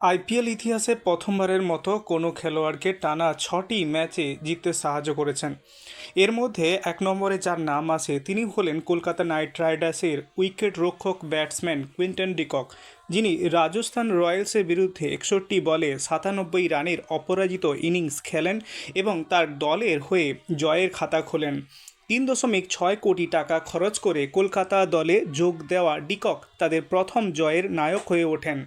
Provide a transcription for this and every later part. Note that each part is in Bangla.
আইপিএল ইতিহাসে প্রথমবারের মতো কোনো খেলোয়াড়কে টানা ছটি ম্যাচে জিততে সাহায্য করেছেন। এর মধ্যে এক নম্বরে যার নাম আছে, তিনি হলেন কলকাতা নাইট রাইডার্সের উইকেট রক্ষক ব্যাটসম্যান কুইন্টন ডিকক, যিনি রাজস্থান রয়্যালসের বিরুদ্ধে একষট্টি বলে সাতানব্বই রানের অপরাজিত ইনিংস খেলেন এবং তার দলের হয়ে জয়ের খাতা খোলেন। তিন দশমিক ছয় কোটি টাকা খরচ করে কলকাতা দলে যোগ দেওয়া ডিকক তাদের প্রথম জয়ের নায়ক হয়ে ওঠেন।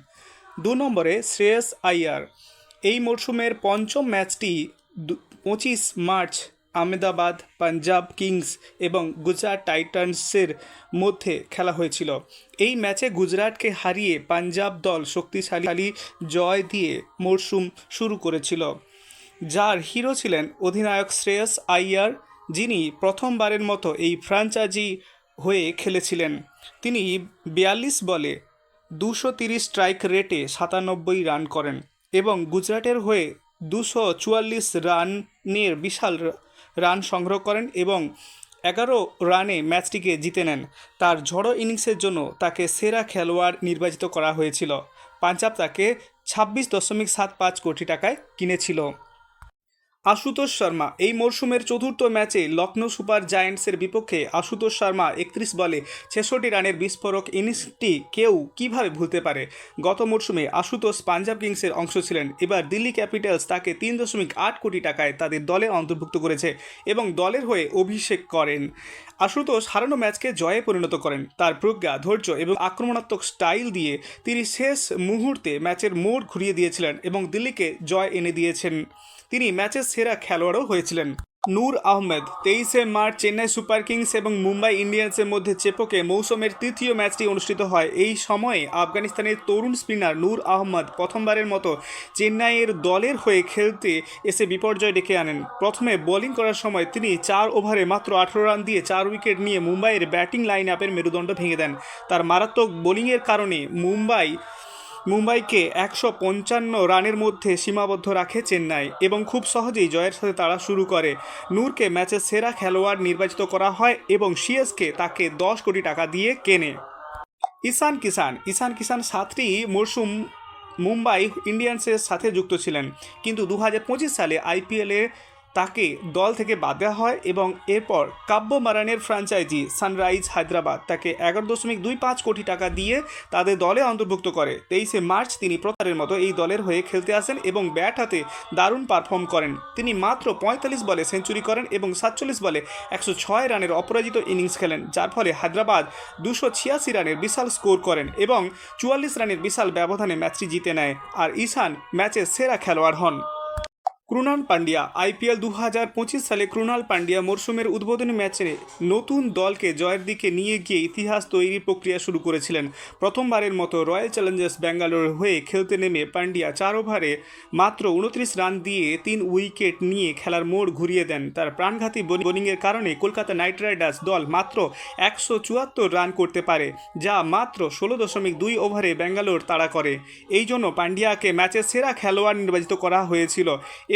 দু নম্বরে শ্রেয়স আইয়ার এই মরশুমের পঞ্চম ম্যাচটি পঁচিশ মার্চ আহমেদাবাদ, পাঞ্জাব কিংস এবং গুজরাট টাইটান্সের মধ্যে খেলা হয়েছিল। এই ম্যাচে গুজরাটকে হারিয়ে পাঞ্জাব দল শক্তিশালী জয় দিয়ে মরশুম শুরু করেছিল। যার হিরো ছিলেন অধিনায়ক শ্রেয়স আইয়ার যিনি প্রথমবারের মতো এই ফ্র্যাঞ্চাইজি হয়ে খেলেছিলেন। তিনি বিয়াল্লিশ বলে দুশো তিরিশ স্ট্রাইক রেটে সাতানব্বই রান করেন এবং গুজরাটের হয়ে দুশো চুয়াল্লিশ রানের বিশাল রান সংগ্রহ করেন এবং এগারো রানে ম্যাচটিকে জিতে নেন। তার ঝড়ো ইনিংসের জন্য তাকে সেরা খেলোয়াড় নির্বাচিত করা হয়েছিল। পাঞ্জাব তাকে ছাব্বিশ দশমিক সাত পাঁচ কোটি টাকায় কিনেছিল। আশুতোষ শর্মা। এই মরশুমের চতুর্থ ম্যাচে লখনৌ সুপার জায়ান্টসের বিপক্ষে আশুতোষ শর্মা একত্রিশ বলে ছেষট্টি রানের বিস্ফোরক ইনিংসটি কেউ কীভাবে ভুলতে পারে? গত মরশুমে আশুতোষ পাঞ্জাব কিংসের অংশ ছিলেন। এবার দিল্লি ক্যাপিটালস তাকে তিন দশমিক আট কোটি টাকায় তাদের দলে অন্তর্ভুক্ত করেছে এবং দলের হয়ে অভিষেক করেন। আশুতোষ হারানো ম্যাচকে জয়ে পরিণত করেন। তার প্রজ্ঞা, ধৈর্য এবং আক্রমণাত্মক স্টাইল দিয়ে তিনি শেষ মুহূর্তে ম্যাচের মোড় ঘুরিয়ে দিয়েছিলেন এবং দিল্লিকে জয় এনে দিয়েছেন। তিনি ম্যাচের সেরা খেলোয়াড়ও হয়েছিলেন। নূর আহমেদ, তেইশে মার্চ চেন্নাই সুপার কিংস এবং মুম্বাই ইন্ডিয়ান্সের মধ্যে চেপকে মৌসুমের তৃতীয় ম্যাচটি অনুষ্ঠিত হয়। এই সময়ে আফগানিস্তানের তরুণ স্পিনার নূর আহমদ প্রথমবারের মতো চেন্নাইয়ের দলের হয়ে খেলতে এসে বিপর্যয় ডেকে আনেন। প্রথমে বোলিং করার সময় তিনি চার ওভারে মাত্র আঠেরো রান দিয়ে চার উইকেট নিয়ে মুম্বাইয়ের ব্যাটিং লাইন আপের মেরুদণ্ড ভেঙে দেন। তার মারাত্মক বোলিংয়ের কারণে মুম্বাই মুম্বাইকে একশো পঞ্চান্ন রানের মধ্যে সীমাবদ্ধ রাখে চেন্নাই এবং খুব সহজেই জয়ের সাথে তারা শুরু করে। নূরকে ম্যাচের সেরা খেলোয়াড় নির্বাচিত করা হয় এবং সিএসকে তাকে দশ কোটি টাকা দিয়ে কেনে। ঈশান কিষান ঈশান কিষান সাতটি মরশুম মুম্বাই ইন্ডিয়ান্সের সাথে যুক্ত ছিলেন। কিন্তু দু হাজার পঁচিশ সালে আইপিএলে তাকে দল থেকে বাদ দেওয়া হয় এবং এরপর কাব্য মারানের ফ্র্যাঞ্চাইজি সানরাইজ হায়দ্রাবাদ তাকে এগারো দশমিক দুই পাঁচ কোটি টাকা দিয়ে তাদের দলে অন্তর্ভুক্ত করে। তেইশে মার্চ তিনি প্রতারের মতো এই দলের হয়ে খেলতে আসেন এবং ব্যাট হাতে দারুণ পারফর্ম করেন। তিনি মাত্র পঁয়তাল্লিশ বলে সেঞ্চুরি করেন এবং সাতচল্লিশ বলে একশো ছয় রানের অপরাজিত ইনিংস খেলেন, যার ফলে হায়দ্রাবাদ দুশো ছিয়াশি রানের বিশাল স্কোর করেন এবং চুয়াল্লিশ রানের বিশাল ব্যবধানে ম্যাচটি জিতে নেয়। আর ঈশান ম্যাচের সেরা খেলোয়াড় হন। ক্রুনাল পান্ডিয়া আইপিএল দু হাজার পঁচিশ সালে ক্রুণাল পান্ডিয়া মরশুমের উদ্বোধনী ম্যাচে নতুন দলকে জয়ের দিকে নিয়ে গিয়ে ইতিহাস তৈরির প্রক্রিয়া শুরু করেছিলেন। প্রথমবারের মতো রয়্যাল চ্যালেঞ্জার্স ব্যাঙ্গালোর হয়ে খেলতে নেমে পান্ডিয়া চার ওভারে মাত্র উনত্রিশ রান দিয়ে তিন উইকেট নিয়ে খেলার মোড় ঘুরিয়ে দেন। তার প্রাণঘাতী বোলিংয়ের কারণে কলকাতা নাইট রাইডার্স দল মাত্র একশো চুয়াত্তর রান করতে পারে, যা মাত্র ষোলো দশমিক দুই ওভারে ব্যাঙ্গালোর তাড়া করে। এই জন্য পান্ডিয়াকে ম্যাচের সেরা খেলোয়াড় নির্বাচিত করা হয়েছিল।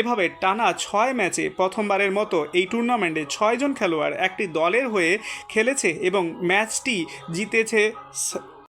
এভাবে টানা ছয় ম্যাচে প্রথমবারের মতো এই টুর্নামেন্টে ছয়জন খেলোয়াড় একটি দলের হয়ে খেলেছে এবং ম্যাচটি জিতেছে